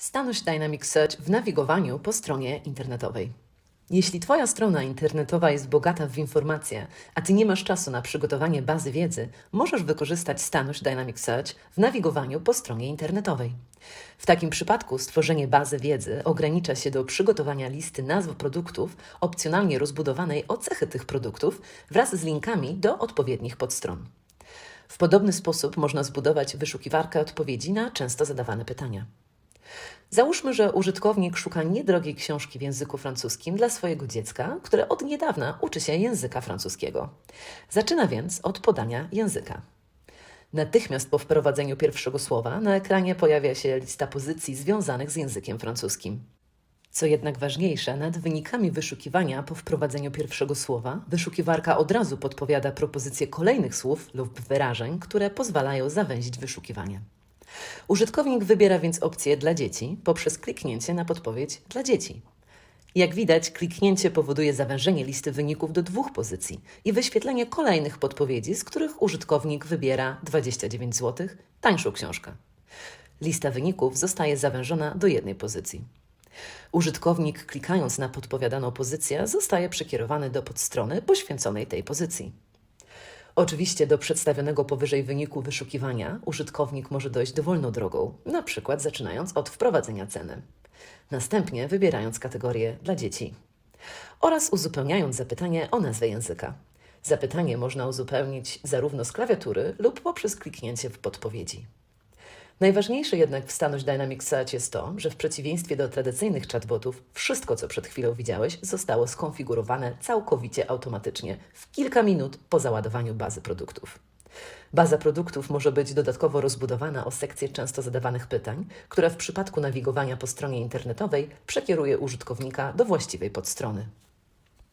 Stanuś Dynamic Search w nawigowaniu po stronie internetowej. Jeśli Twoja strona internetowa jest bogata w informacje, a Ty nie masz czasu na przygotowanie bazy wiedzy, możesz wykorzystać Stanuś Dynamic Search w nawigowaniu po stronie internetowej. W takim przypadku stworzenie bazy wiedzy ogranicza się do przygotowania listy nazw produktów, opcjonalnie rozbudowanej o cechy tych produktów wraz z linkami do odpowiednich podstron. W podobny sposób można zbudować wyszukiwarkę odpowiedzi na często zadawane pytania. Załóżmy, że użytkownik szuka niedrogiej książki w języku francuskim dla swojego dziecka, które od niedawna uczy się języka francuskiego. Zaczyna więc od podania języka. Natychmiast po wprowadzeniu pierwszego słowa na ekranie pojawia się lista pozycji związanych z językiem francuskim. Co jednak ważniejsze, nad wynikami wyszukiwania po wprowadzeniu pierwszego słowa, wyszukiwarka od razu podpowiada propozycje kolejnych słów lub wyrażeń, które pozwalają zawęzić wyszukiwanie. Użytkownik wybiera więc opcję dla dzieci poprzez kliknięcie na podpowiedź dla dzieci. Jak widać, kliknięcie powoduje zawężenie listy wyników do dwóch pozycji i wyświetlenie kolejnych podpowiedzi, z których użytkownik wybiera 29 zł, tańszą książkę. Lista wyników zostaje zawężona do jednej pozycji. Użytkownik, klikając na podpowiadaną pozycję, zostaje przekierowany do podstrony poświęconej tej pozycji. Oczywiście do przedstawionego powyżej wyniku wyszukiwania użytkownik może dojść dowolną drogą, na przykład zaczynając od wprowadzenia ceny, następnie wybierając kategorię dla dzieci oraz uzupełniając zapytanie o nazwę języka. Zapytanie można uzupełnić zarówno z klawiatury lub poprzez kliknięcie w podpowiedzi. Najważniejsze jednak w Stanuś Dynamic Search jest to, że w przeciwieństwie do tradycyjnych chatbotów, wszystko co przed chwilą widziałeś zostało skonfigurowane całkowicie automatycznie w kilka minut po załadowaniu bazy produktów. Baza produktów może być dodatkowo rozbudowana o sekcję często zadawanych pytań, która w przypadku nawigowania po stronie internetowej przekieruje użytkownika do właściwej podstrony.